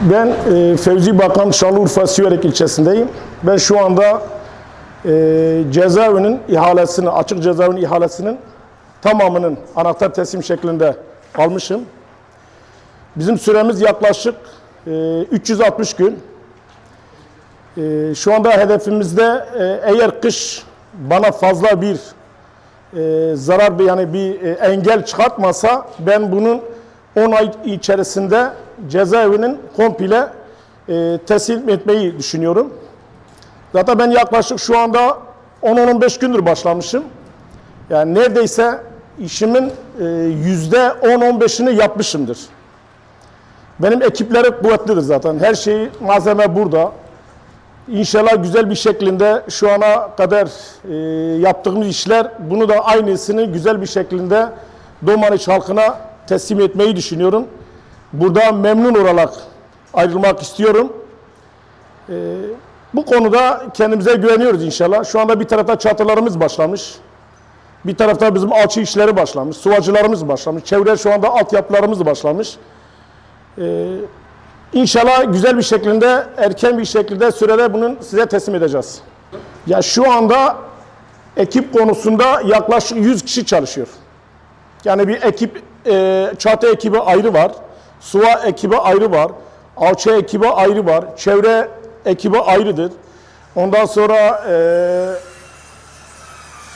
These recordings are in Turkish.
Ben e, Fevzi Bakan Şanlıurfa Siverek ilçesindeyim. Ben şu anda e, cezaevinin ihalesini, açık cezaevinin ihalesinin tamamının anahtar teslim şeklinde almışım. Bizim süremiz yaklaşık e, 360 gün. E, şu anda hedefimizde e, eğer kış bana fazla bir e, zarar yani bir e, engel çıkartmasa ben bunun 10 ay içerisinde cezaevinin komple e, teslim etmeyi düşünüyorum. Zaten ben yaklaşık şu anda 10-15 gündür başlamışım. Yani neredeyse işimin e, yüzde 10-15'ini yapmışımdır. Benim ekipleri kuvvetlidir zaten. Her şeyi, malzeme burada. İnşallah güzel bir şekilde şu ana kadar e, yaptığımız işler bunu da aynısını güzel bir şekilde Domaniç halkına teslim etmeyi düşünüyorum. Burada memnun olarak ayrılmak istiyorum. E, bu konuda kendimize güveniyoruz inşallah. Şu anda bir tarafta çatılarımız başlamış. Bir tarafta bizim alçı işleri başlamış. Sıvacılarımız başlamış. Çevre şu anda altyapılarımız başlamış. İnşallah güzel bir şekilde, erken bir şekilde sürede bunun size teslim edeceğiz. Ya şu anda ekip konusunda yaklaşık 100 kişi çalışıyor. Yani bir ekip, e, çatı ekibi ayrı var, suva ekibi ayrı var, alçı ekibi ayrı var, çevre ekibi ayrıdır. Ondan sonra e,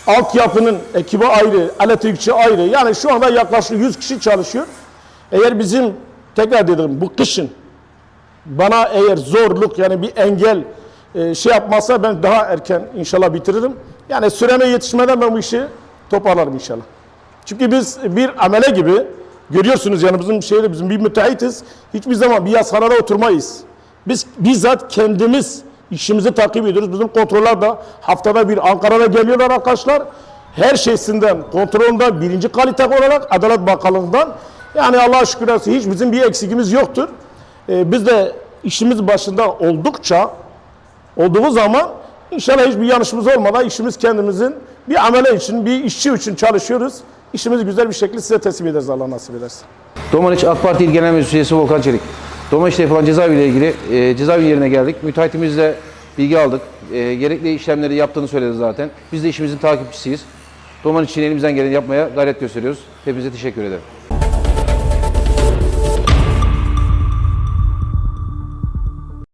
altyapının ekibi ayrı, elektrikçi ayrı. Yani şu anda yaklaşık 100 kişi çalışıyor. Eğer bizim, tekrar dedim bu kışın bana eğer zorluk yani bir engel e, şey yapmazsa ben daha erken inşallah bitiririm. Yani süreme yetişmeden ben bu işi toparlarım inşallah. Çünkü biz bir amele gibi görüyorsunuz yani bizim şeyde bizim bir müteahhitiz. Hiçbir zaman bir yazıhanada oturmayız. Biz bizzat kendimiz işimizi takip ediyoruz. Bizim kontroller de haftada bir Ankara'da geliyorlar arkadaşlar. Her şeysinden, kontrolünden birinci kalite olarak Adalet Bakanlığı'ndan yani Allah'a şükür olsun hiç bizim bir eksikimiz yoktur. Ee, biz de işimiz başında oldukça olduğumuz zaman inşallah hiçbir yanlışımız olmadan işimiz kendimizin bir amele için, bir işçi için çalışıyoruz. İşimizi güzel bir şekilde size teslim ederiz Allah nasip ederse. Domaniç AK Parti İl Genel Meclis Üyesi Volkan Çelik. Domaniç'te yapılan cezaevi ile ilgili e, cezaevi yerine geldik. Müteahhitimizle bilgi aldık. E, gerekli işlemleri yaptığını söyledi zaten. Biz de işimizin takipçisiyiz. Domaniç için elimizden geleni yapmaya gayret gösteriyoruz. Hepinize teşekkür ederim.